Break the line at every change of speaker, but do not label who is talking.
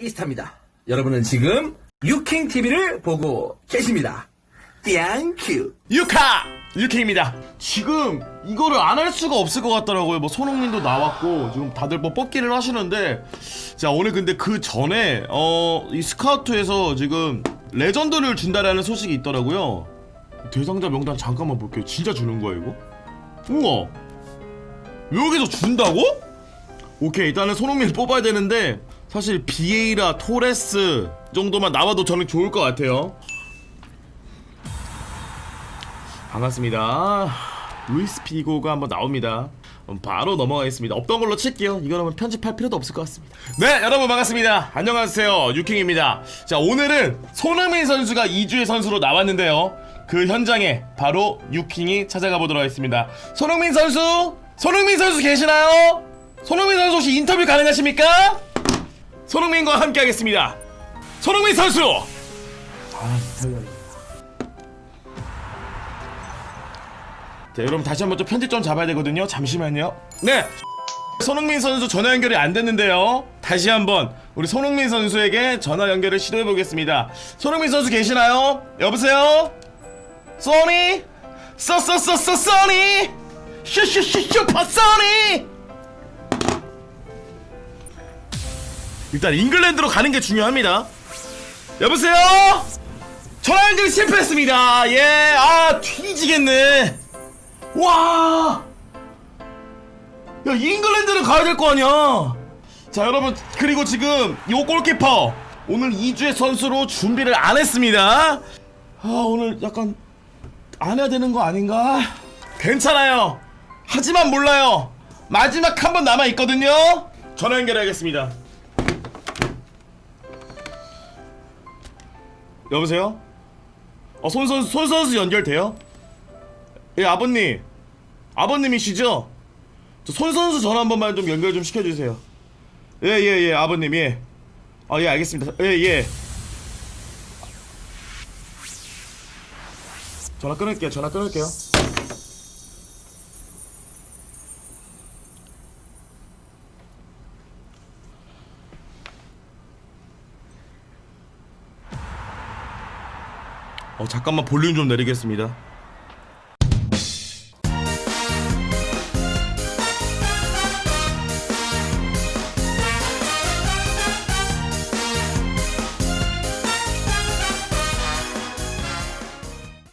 이스타입니다. 여러분은 지금 유킹 TV를 보고 계십니다. 땡큐.
유카! 유킹입니다. 지금 이거를 안 할 수가 없을 것 같더라고요. 뭐 손흥민도 나왔고 지금 다들 뭐 뽑기를 하시는데 자 오늘 근데 그 전에 어 이 스카우트에서 지금 레전드를 준다라는 소식이 있더라고요. 대상자 명단 잠깐만 볼게요. 진짜 주는 거야 이거? 우와 여기서 준다고? 오케이 일단은 손흥민을 뽑아야 되는데 사실 비에이라 토레스 정도만 나와도 저는 좋을 것 같아요. 반갑습니다. 루이스 피고가 한번 나옵니다. 바로 넘어가겠습니다. 없던 걸로 칠게요. 이거는 편집할 필요도 없을 것 같습니다. 네, 여러분 반갑습니다. 안녕하세요. 유킹입니다. 자, 오늘은 손흥민 선수가 2주의 선수로 나왔는데요. 그 현장에 바로 유킹이 찾아가 보도록 하겠습니다. 손흥민 선수! 손흥민 선수 계시나요? 손흥민 선수 혹시 인터뷰 가능하십니까? 손흥민과 함께 하겠습니다. 손흥민 선수! 자, 여러분 다시 한번 좀 편집 좀 잡아야 되거든요. 잠시만요. 네. 손흥민 선수 전화 연결이 안 됐는데요. 다시 한번 우리 손흥민 선수에게 전화 연결을 시도해 보겠습니다. 손흥민 선수 계시나요? 여보세요? 소니? 써써써써 소니? 슈슈슈 슈퍼 소니? 일단 잉글랜드로 가는 게 중요합니다. 여보세요? 전화 연결 실패했습니다. 예, 아 뒤지겠네. 와! 야, 잉글랜드를 가야 될 거 아니야! 자, 여러분, 그리고 지금, 요 골키퍼, 오늘 2주의 선수로 준비를 안 했습니다. 아, 오늘 약간, 안 해야 되는 거 아닌가? 괜찮아요. 하지만 몰라요. 마지막 한 번 남아 있거든요? 전화 연결하겠습니다. 여보세요? 어, 손 선수, 손 선수 연결돼요? 예, 아버님. 아버님이시죠? 저 손 선수 전화 한 번만 좀 연결 좀 시켜주세요. 예, 예, 예, 아버님, 예. 아, 예, 알겠습니다. 예, 예. 전화 끊을게요, 전화 끊을게요. 어, 잠깐만 볼륨 좀 내리겠습니다.